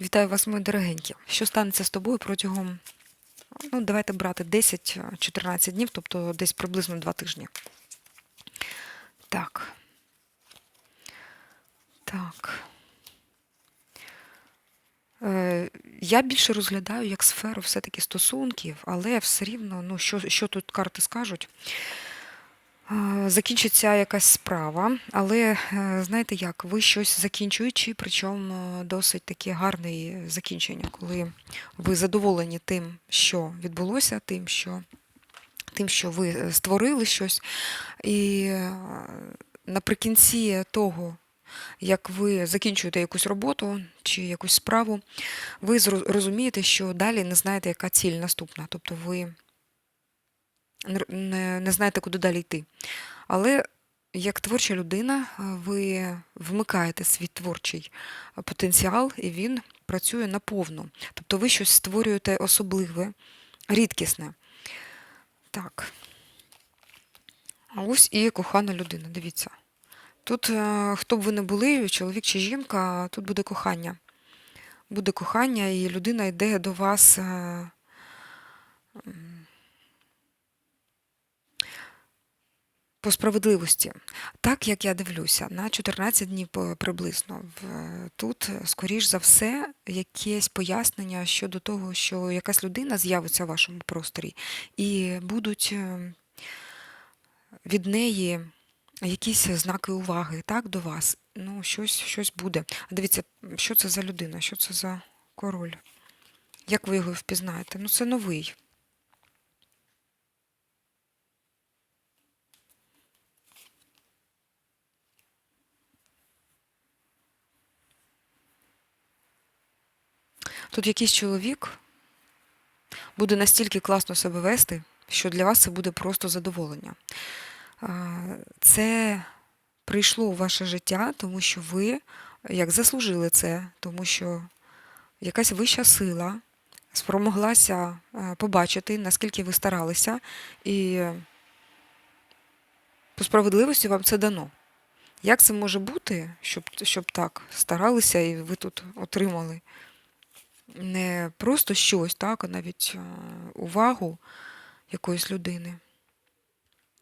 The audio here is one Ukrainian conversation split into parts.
Вітаю вас, мої дорогенькі. Що станеться з тобою протягом, ну, давайте брати 10-14 днів, тобто десь приблизно 2 тижні. Так. Так. Е, я більше розглядаю як сферу все-таки стосунків, але все рівно, ну, що, що тут карти скажуть? Закінчиться якась справа, але е, знаєте як, ви щось закінчуючи, причому е, досить таке гарне закінчення, коли ви задоволені тим, що відбулося, тим, що, тим, що ви е, створили щось. І наприкінці того, як ви закінчуєте якусь роботу чи якусь справу, ви розумієте, що далі не знаєте, яка ціль наступна. Тобто ви не, знаєте, куди далі йти. Але як творча людина, е, ви вмикаєте свій творчий е, потенціал, і він працює наповну. Тобто ви щось створюєте особливе, рідкісне. Так. А ось і кохана людина. Дивіться. Тут, е, хто б ви не були, чоловік чи жінка, тут буде кохання. Буде кохання, і людина йде до вас. е, м, По справедливості, так як я дивлюся, на 14 днів приблизно тут, е, скоріш за все, якесь пояснення щодо того, що якась людина з'явиться в вашому просторі, і будуть е, від неї якісь знаки уваги, так, до вас. Ну, щось, щось буде. А дивіться, що це за людина, що це за король? Як ви його впізнаєте? Ну, це новий. Тут якийсь чоловік буде настільки класно себе вести, що для вас це буде просто задоволення. Це прийшло у ваше життя, тому що ви як заслужили це, тому що якась вища сила спромоглася побачити, наскільки ви старалися, і по справедливості вам це дано. Як це може бути, щоб, щоб так старалися і ви тут отримали не просто щось, так, а навіть е, увагу якоїсь людини.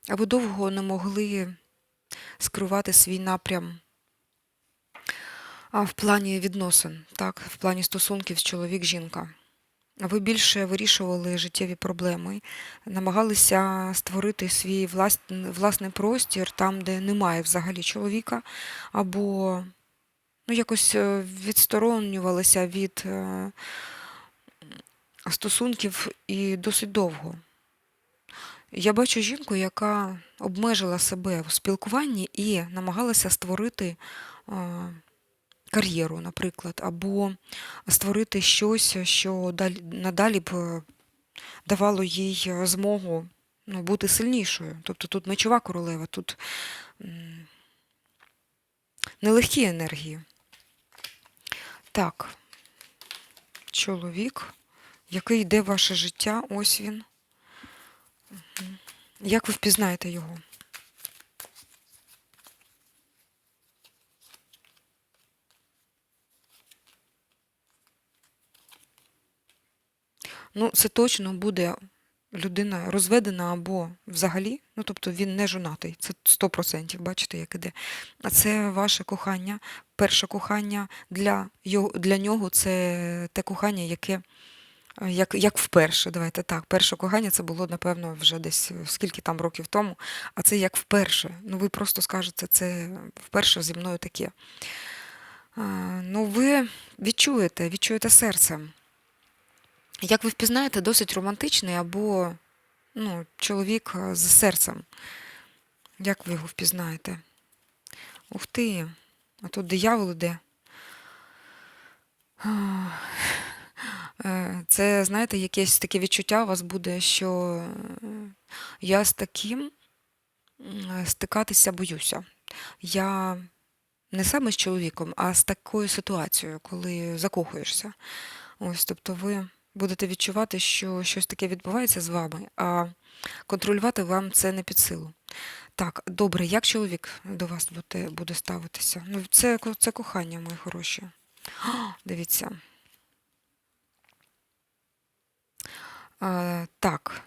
А ви довго не могли скривати свій напрям в плані відносин, так, в плані стосунків з чоловік-жінка. Ви більше вирішували життєві проблеми, намагалися створити свій власний, простір там, де немає взагалі чоловіка, або ну, якось е, відстороннювалися від е, стосунків і досить довго. Я бачу жінку, яка обмежила себе в спілкуванні і намагалася створити е, кар'єру, наприклад, або створити щось, що надалі б давало їй змогу ну, бути сильнішою. Тобто тут мечова королева, тут нелегкі енергії. Так, чоловік, який йде ваше життя, ось він. Як ви впізнаєте його? Ну, це точно буде людина розведена або взагалі, ну тобто він не жонатий, це 100%, бачите, як іде. А це ваше кохання, перше кохання для, його, для нього це те кохання, яке як, як вперше, давайте так. Перше кохання це було, напевно, вже десь скільки там років тому, а це як вперше. Ну, ви просто скажете, це вперше зі мною таке. Ну, ви відчуєте, відчуєте серцем. Як ви впізнаєте, досить романтичний або ну, чоловік е, з серцем. Як ви його впізнаєте? Ух ти, а тут диявол іде. Е, Це, знаєте, якесь таке відчуття у вас буде, що е, я з таким стикатися боюся. Я не саме з чоловіком, а з такою ситуацією, коли закохуєшся. Ось, тобто ви будете відчувати, що щось таке відбувається з вами, а контролювати вам це не під силу. Так, добре, як чоловік до вас буде буде ставитися? Ну, Це це кохання, мої хороші. О, дивіться. А, Так.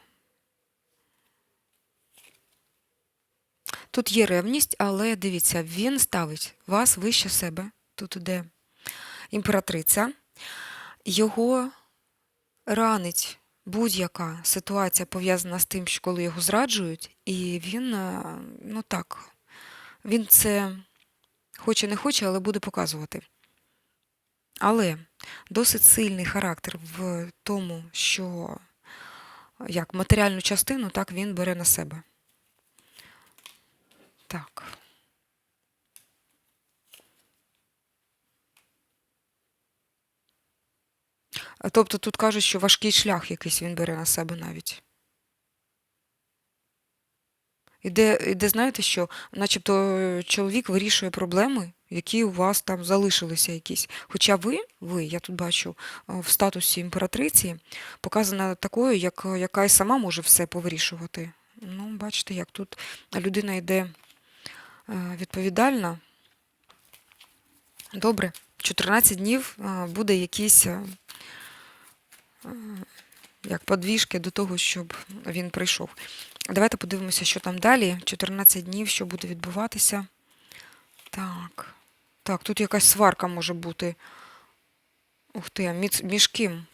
Тут є ревність, але дивіться, він ставить вас вище себе. Тут іде імператриця. Його ранить будь-яка ситуація пов'язана з тим, що коли його зраджують, і він, е, ну так, він це хоче не хоче, але буде показувати. Але досить сильний характер в тому, що як матеріальну частину, так він бере на себе. Так. А Тобто тут кажуть, що важкий шлях якийсь він бере на себе навіть. Іде, іде, знаєте що, начебто е, чоловік вирішує проблеми, які у вас там залишилися якісь. Хоча ви, ви, я тут бачу, е, в статусі імператриці показана такою, як, яка і сама може все повирішувати. Ну, бачите, як тут людина йде е, відповідальна. Добре, 14 днів е, буде якийсь е, е, як подвіжки до того, щоб він прийшов. Давайте подивимося, що там далі. 14 днів, що буде відбуватися. Так. Так, тут якась сварка може бути. Ух ти, а між, між ким?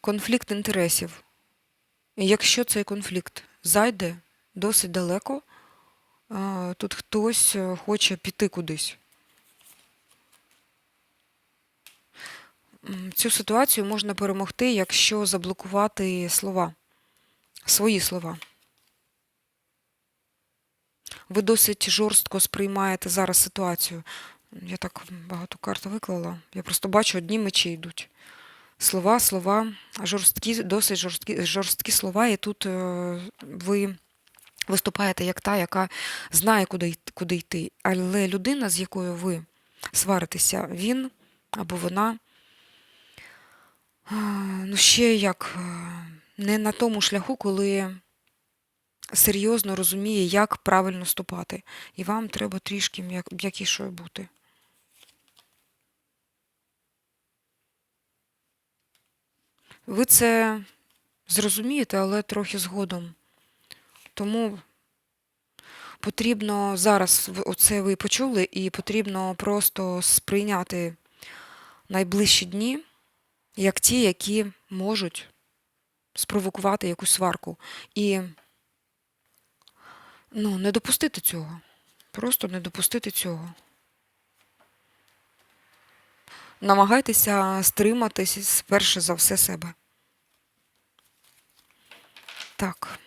Конфлікт інтересів. Якщо цей конфлікт зайде досить далеко, тут хтось е, хоче піти кудись. Цю ситуацію можна перемогти, якщо заблокувати слова, свої слова. Ви досить жорстко сприймаєте зараз ситуацію. Я так багато карт виклала. Я просто бачу, одні мечі йдуть. Слова, слова, жорсткі, досить жорсткі, жорсткі слова, і тут е, ви виступаєте як та, яка знає, куди, куди йти. Але людина, з якою ви сваритеся, він або вона ну, ще як е, не на тому шляху, коли серйозно розуміє, як правильно ступати. І вам треба трішки м'як- м'якішою бути. Ви це зрозумієте, але трохи згодом. Тому потрібно зараз оце ви почули, і потрібно просто сприйняти найближчі дні як ті, які можуть спровокувати якусь сварку. І ну, не допустити цього. Просто не допустити цього. Намагайтеся стриматись перше за все себе. Так.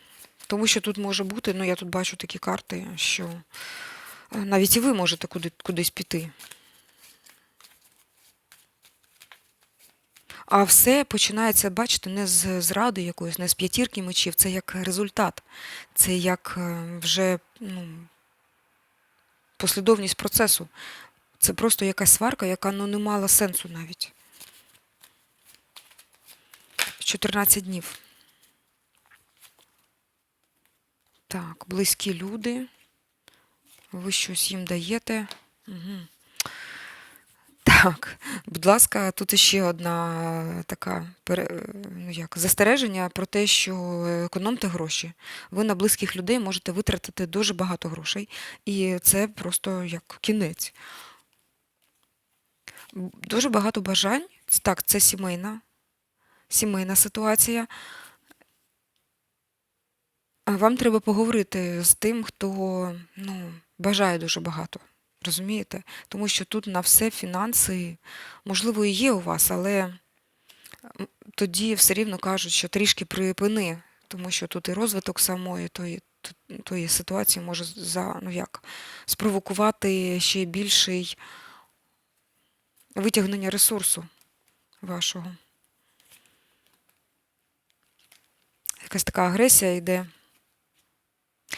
Тому що тут може бути, ну я тут бачу такі карти, що е, навіть і ви можете куди, кудись піти. А все починається, бачите, не з зради якоїсь, не з п'ятірки мечів, це як результат. Це як е, вже ну, послідовність процесу. Це просто якась сварка, яка ну, не мала сенсу навіть. 14 днів. Так, близькі люди. Ви щось їм даєте. Угу. Так, будь ласка, тут іще одна така ну як, застереження про те, що економте гроші. Ви на близьких людей можете витратити дуже багато грошей, і це просто як кінець. Дуже багато бажань. Так, це сімейна, сімейна ситуація. Вам треба поговорити з тим, хто ну, бажає дуже багато. Розумієте? Тому що тут на все фінанси, можливо, і є у вас, але тоді все рівно кажуть, що трішки припини, тому що тут і розвиток самої тої, тої ситуації може за, ну як, спровокувати ще більший витягнення ресурсу вашого. Якась така агресія йде.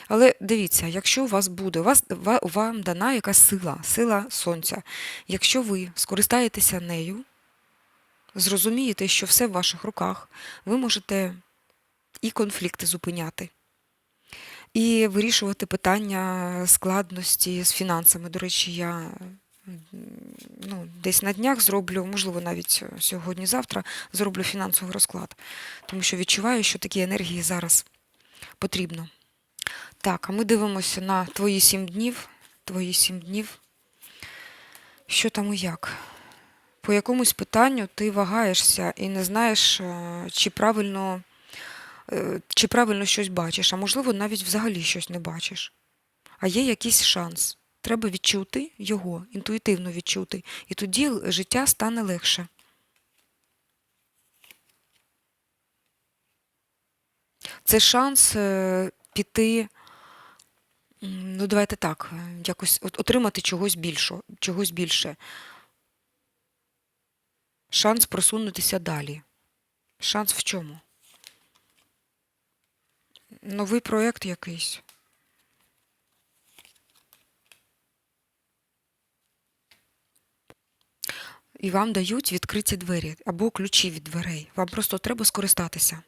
Але дивіться, якщо у вас буде, у вас вам дана якась сила, сила сонця. Якщо ви скористаєтеся нею, зрозумієте, що все в ваших руках, ви можете і конфлікти зупиняти, і вирішувати питання складності з фінансами. До речі, я ну, десь на днях зроблю, можливо, навіть сьогодні-завтра зроблю фінансовий розклад, тому що відчуваю, що такі енергії зараз потрібно. Так, а ми дивимося на твої сім днів. Твої сім днів. Що там і як? По якомусь питанню ти вагаєшся і не знаєш, е, чи правильно, е, чи правильно щось бачиш, а можливо, навіть взагалі щось не бачиш. А є якийсь шанс. Треба відчути його, інтуїтивно відчути, і тоді життя стане легше. Це шанс е, піти, ну давайте так, е, якось от- отримати чогось більшого, чогось більше. Шанс просунутися далі. Шанс в чому? Новий проєкт якийсь. І вам дають відкриті двері або ключі від дверей. Вам просто треба скористатися.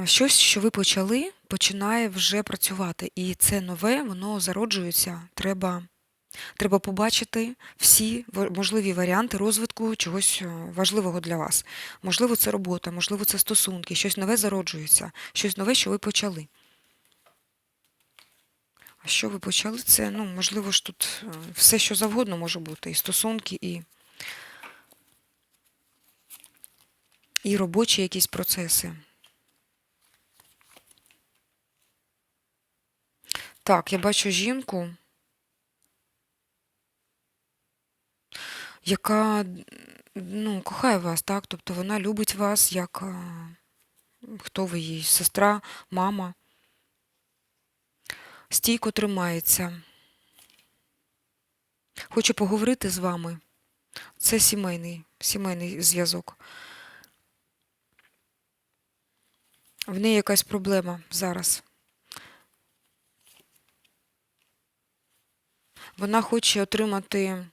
Е, Щось, що ви почали, починає вже працювати. І це нове, воно зароджується. Треба, треба побачити всі можливі варіанти розвитку чогось е, важливого для вас. Можливо, це робота, можливо, це стосунки, щось нове зароджується, щось нове, що ви почали. А що ви почали? Це, ну, можливо ж тут е, все, що завгодно може бути. І стосунки, і, і робочі якісь процеси. Так, я бачу жінку, яка ну, кохає вас, так? Тобто вона любить вас як е, хто ви їй, сестра, мама. Стійко тримається. Хоче поговорити з вами. Це сімейний, сімейний зв'язок. В неї якась проблема зараз. Вона хоче отримати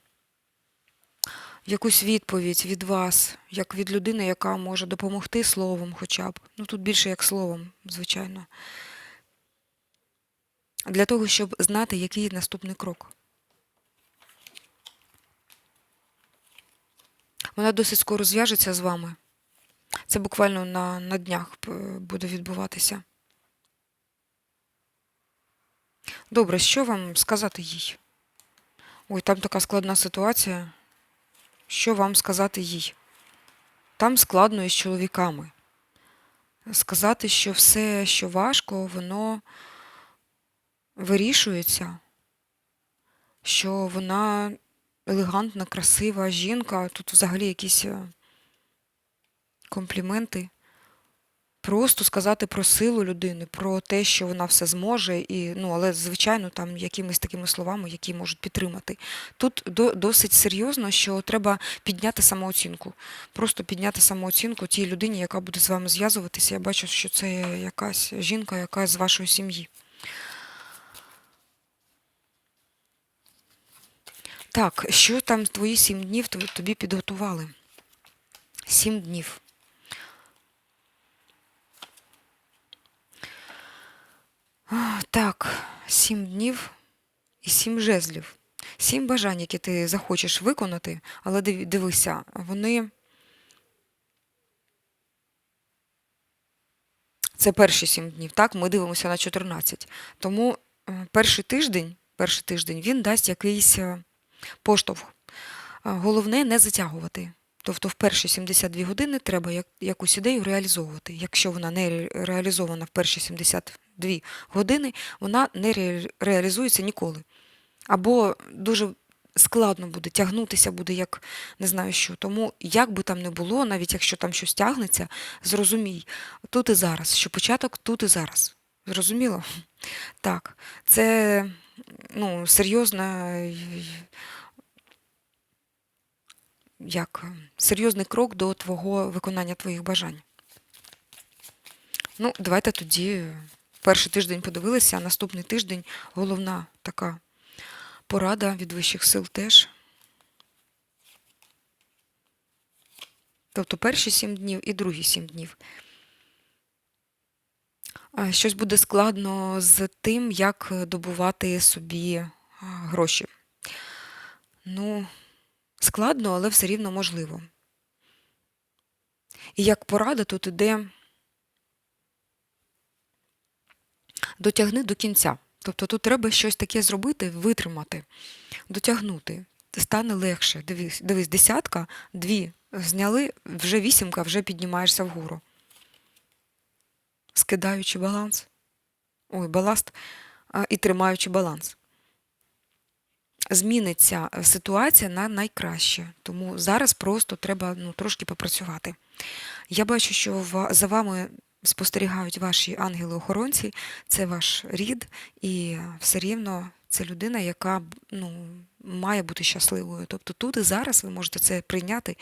якусь відповідь від вас, як від людини, яка може допомогти словом хоча б. Ну тут більше як словом, звичайно. Для того, щоб знати, який наступний крок. Вона досить скоро зв'яжеться з вами. Це буквально на, на днях е, буде відбуватися. Добре, що вам сказати їй? Ой, там така складна ситуація. Що вам сказати їй? Там складно із чоловіками. Сказати, що все, що важко, воно вирішується, що вона елегантна, красива жінка, тут взагалі якісь е, компліменти. Просто сказати про силу людини, про те, що вона все зможе, і, ну, але, звичайно, там якимись такими словами, які можуть підтримати. Тут до, досить серйозно, що треба підняти самооцінку. Просто підняти самооцінку тій людині, яка буде з вами зв'язуватися. Я бачу, що це якась жінка, яка з вашої сім'ї. Так, що там твої сім днів тоб- тобі підготували? Сім днів. Так, сім днів і сім жезлів. Сім бажань, які ти захочеш виконати, але дивися, вони. Це перші сім днів, так? Ми дивимося на 14. Тому е, перший тиждень, перший тиждень він дасть якийсь е, поштовх. Головне не затягувати. Тобто в перші 72 години треба якусь ідею реалізовувати. Якщо вона не реалізована в перші 72 години, вона не реалізується ніколи. Або дуже складно буде, тягнутися буде як не знаю що. Тому як би там не було, навіть якщо там щось тягнеться, зрозумій, тут і зараз, що початок тут і зараз. Зрозуміло? Так, це ну, серйозна як серйозний крок до твого виконання твоїх бажань. Ну, давайте тоді перший тиждень подивилися, а наступний тиждень головна така порада від вищих сил теж. Тобто перші сім днів і другі сім днів. Щось буде складно з тим, як добувати собі гроші. Ну, складно, але все рівно можливо. І як порада тут іде дотягни до кінця. Тобто тут треба щось таке зробити, витримати, дотягнути. Стане легше. Дивись, дивись, десятка, дві зняли, вже вісімка, вже піднімаєшся вгору. Скидаючи баланс. Ой, баласт і тримаючи баланс. Зміниться е, ситуація на найкраще. Тому зараз просто треба ну, трошки попрацювати. Я бачу, що за вами спостерігають ваші ангели-охоронці, це ваш рід, і все рівно це людина, яка ну, має бути щасливою. Тобто тут і зараз ви можете це прийняти.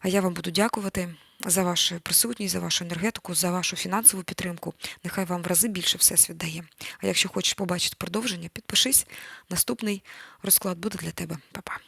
А я вам буду дякувати за вашу присутність, за вашу енергетику, за вашу фінансову підтримку. Нехай вам в рази більше Всесвіт дає. А якщо хочеш побачити продовження, підпишись. Наступний розклад буде для тебе. Па-па.